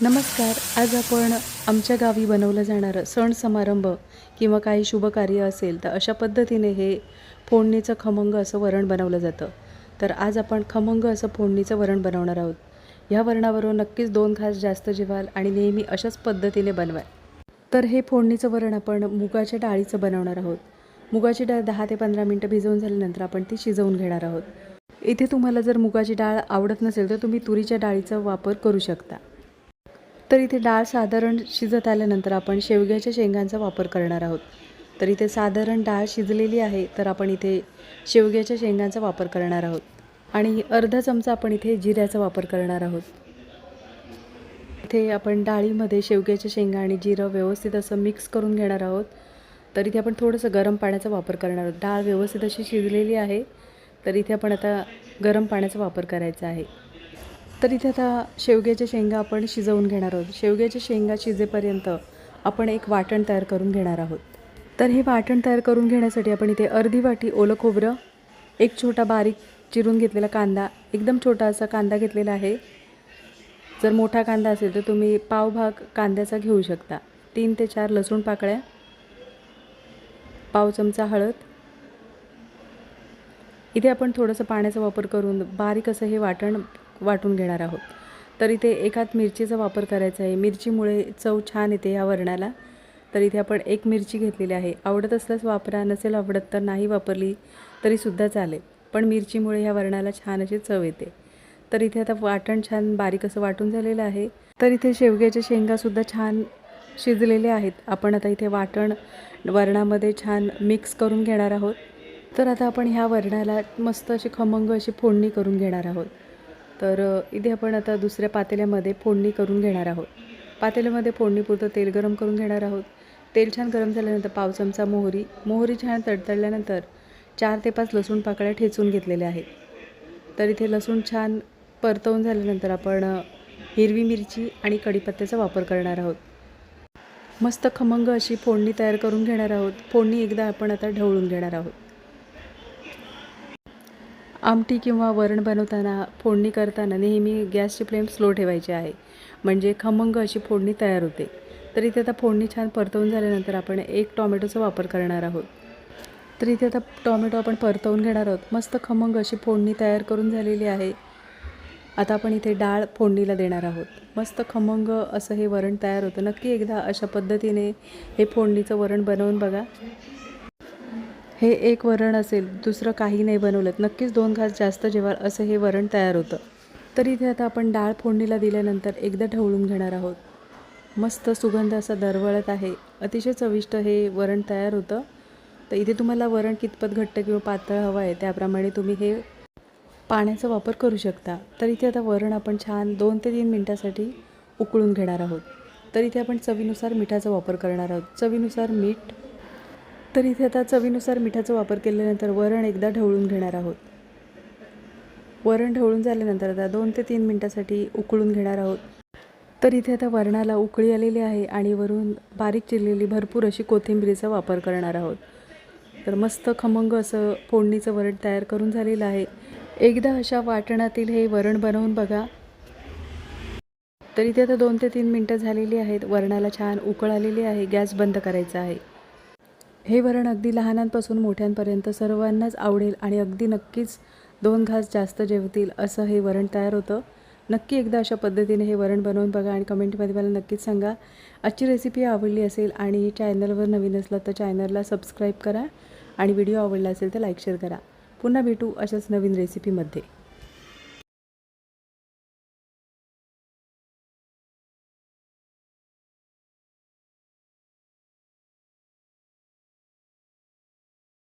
नमस्कार. आज आपण आमच्या गावी बनवलं जाणारं सण समारंभ किंवा काही शुभकार्य असेल तर अशा पद्धतीने हे फोडणीचं खमंग असं वरण बनवलं जातं. तर आज आपण खमंग असं फोडणीचं वरण बनवणार आहोत. ह्या वरणावरून नक्कीच दोन खास जास्त जेवाल आणि नेहमी अशाच पद्धतीने बनवाल. तर हे फोडणीचं वरण आपण मुगाच्या डाळीचं बनवणार आहोत. मुगाची डाळ दहा ते पंधरा मिनटं भिजवून झाल्यानंतर आपण ती शिजवून घेणार आहोत. इथे तुम्हाला जर मुगाची डाळ आवडत नसेल तर तुम्ही तुरीच्या डाळीचा वापर करू शकता. तर इथे डाळ साधारण शिजत आल्यानंतर आपण शेवग्याच्या शेंगांचा वापर करणार आहोत. तर इथे साधारण डाळ शिजलेली आहे तर आपण इथे शेवग्याच्या शेंगांचा वापर करणार आहोत. आणि अर्धा चमचा आपण इथे जिऱ्याचा वापर करणार आहोत. इथे आपण डाळीमध्ये शेवग्याच्या शेंगा आणि जिरं व्यवस्थित असं मिक्स करून घेणार आहोत. तर इथे आपण थोडंसं गरम पाण्याचा वापर करणार आहोत. डाळ व्यवस्थित अशी शिजलेली आहे तर इथे आपण आता गरम पाण्याचा वापर करायचा आहे. तर इथे आता शेवग्याच्या शेंगा आपण शिजवून घेणार आहोत. शेवग्याच्या शेंगा शिजेपर्यंत आपण एक वाटण तयार करून घेणार आहोत. तर हे वाटण तयार करून घेण्यासाठी आपण इथे अर्धी वाटी ओलं खोबरं एक छोटा बारीक चिरून घेतलेला कांदा एकदम छोटा असा कांदा घेतलेला आहे. जर मोठा कांदा असेल तर तुम्ही पावभाग कांद्याचा घेऊ शकता. तीन ते चार लसूण पाकळ्या पाव चमचा हळद. इथे आपण थोडंसं पाण्याचा वापर करून बारीक असं हे वाटण वाटून घेणार आहोत. तर इथे एकात मिरचीचा वापर करायचा आहे. मिरचीमुळे चव छान येते ह्या वरणाला. तर इथे आपण एक मिरची घेतलेली आहे. आवडत असल्यास वापरा नसेल आवडत तर नाही वापरली तरीसुद्धा चालेल. पण मिरचीमुळे ह्या वरणाला छान अशी चव येते. तर इथे आता वाटण छान बारीक असं वाटून झालेलं आहे. तर इथे शेवग्याच्या शेंगासुद्धा छान शिजलेले आहेत. आपण आता इथे वाटण वरणामध्ये छान मिक्स करून घेणार आहोत. तर आता आपण ह्या वरणाला मस्त अशी खमंग अशी फोडणी करून घेणार आहोत. तर इथे आपण आता दुसऱ्या पातेल्यामध्ये फोडणी करून घेणार आहोत. पातेल्यामध्ये फोडणीपुरतं तेल गरम करून घेणार आहोत. तेल छान गरम झाल्यानंतर पाव चमचा मोहरी. मोहरी छान तडतडल्यानंतर चार ते पाच लसूण पाकळ्या ठेचून घेतलेल्या आहेत. तर इथे लसूण छान परतवून झाल्यानंतर आपण हिरवी मिरची आणि कढीपत्त्याचा वापर करणार आहोत. मस्त खमंग अशी फोडणी तयार करून घेणार आहोत. फोडणी एकदा आपण आता ढवळून घेणार आहोत. आमटी किंवा वरण बनवताना फोडणी करताना नेहमी गॅसची फ्लेम स्लो ठेवायची आहे. म्हणजे खमंग अशी फोडणी तयार होते. तर इथे आता फोडणी छान परतवून झाल्यानंतर आपण एक टॉमॅटोचा वापर करणार आहोत. तर इथे आता टॉमॅटो आपण परतवून घेणार आहोत. मस्त खमंग अशी फोडणी तयार करून झालेली आहे. आता आपण इथे डाळ फोडणीला देणार आहोत. मस्त खमंग असं हे वरण तयार होतं. नक्की एकदा अशा पद्धतीने हे फोडणीचं वरण बनवून बघा. हे एक वरण असेल दुसरं काही नाही बनवलं. नक्कीच दोन घास जास्त जेवाल असं हे वरण तयार होतं. तर इथे आता आपण डाळ फोडणीला दिल्यानंतर एकदा ढवळून घेणार आहोत. मस्त सुगंध असा दरवळत आहे. अतिशय चविष्ट हे वरण तयार होतं. तर इथे तुम्हाला वरण कितपत घट्ट किंवा पातळ हवं आहे त्याप्रमाणे तुम्ही हे पाण्याचा वापर करू शकता. तर इथे आता वरण आपण छान दोन ते तीन मिनटासाठी उकळून घेणार आहोत. तर इथे आपण चवीनुसार मिठाचा वापर करणार आहोत. चवीनुसार मीठ तर इथे आता चवीनुसार मिठाचा वापर केल्यानंतर वरण एकदा ढवळून घेणार आहोत. वरण ढवळून झाल्यानंतर आता दोन ते तीन मिनटासाठी उकळून घेणार आहोत. तर इथे आता वरणाला उकळी आलेली आहे आणि वरून बारीक चिरलेली भरपूर अशी कोथिंबीरीचा वापर करणार आहोत. तर मस्त खमंग असं फोडणीचं वरण तयार करून झालेलं आहे. एकदा अशा वाटणातील हे वरण बनवून बघा. तर इथे आता दोन ते तीन मिनटं झालेली आहेत. वरणाला छान उकळ आलेली आहे. गॅस बंद करायचा आहे. हे वरण अगदी लहानांपासून मोठ्यांपर्यंत सर्वांनाच आवडेल आणि अगदी नक्कीच दोन घास जास्त जेवतील असं हे वरण तयार होतं. नक्की एकदा अशा पद्धतीने हे वरण बनवून बघा आणि कमेंटमध्ये मला नक्कीच सांगा. आजची रेसिपी आवडली असेल आणि चॅनलवर नवीन असलं तर चॅनलला सबस्क्राईब करा आणि व्हिडिओ आवडला असेल तर लाईक शेअर करा. पुन्हा भेटू अशाच नवीन रेसिपीमध्ये